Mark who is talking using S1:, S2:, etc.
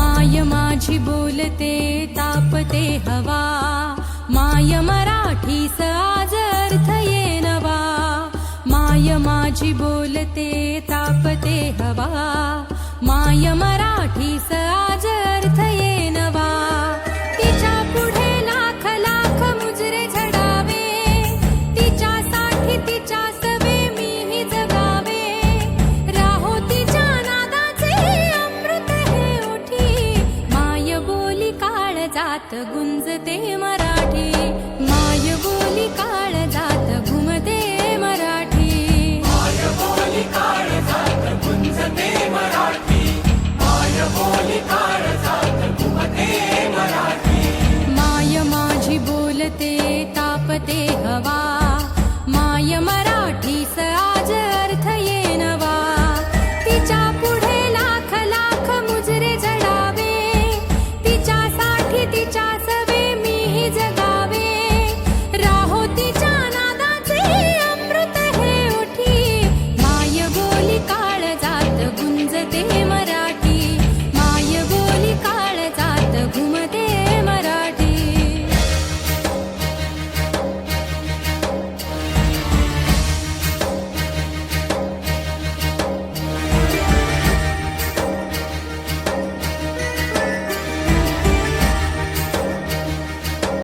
S1: माय माझी बोलते तापते हवा. माय मराठी आज अर्थ येनवा माय माझी बोलते तापते हवा. माय मरा गुंजते मराठी. माय बोली का